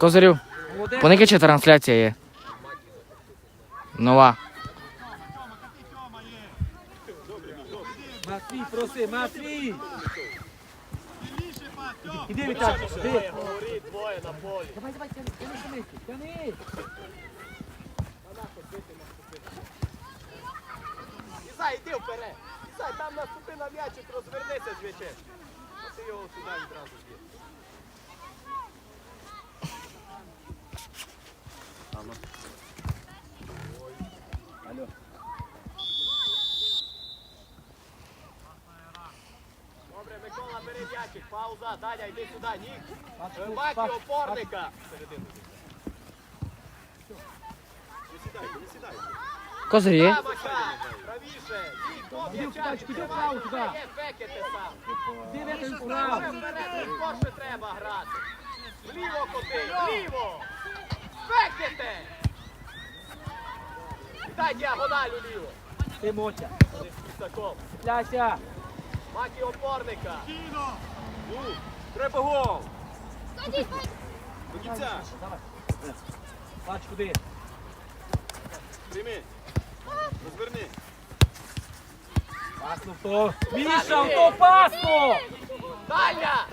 Козирю, Молодець. поники чи трансляція є? Нова. Матвій, проси, Матвій! Іди, Віталій, іди. Давай, давай, тяни, тяни, тяни, тяни. Ісай, іди вперед. Ісай, там наступи на м'ячик, розвернися з. А ти його сюди відразу. Микола, бери м'ячик, пауза, Даня, йди сюди, ні. Макі, опорника. Козир є? Правіше. Ні, хто м'яча туди. є, фекете сам. Більше вправо. вперед, треба грати. Вліво коти, вліво. Фекете. Дай діагональ уліво. Ти, Мотя. Ляся. Макі опорника. Ну, треба гол. До кінця. Давай. Бач, куди. Прийми. Розверни. Пасно в то. Міша, в то пасно! Даня!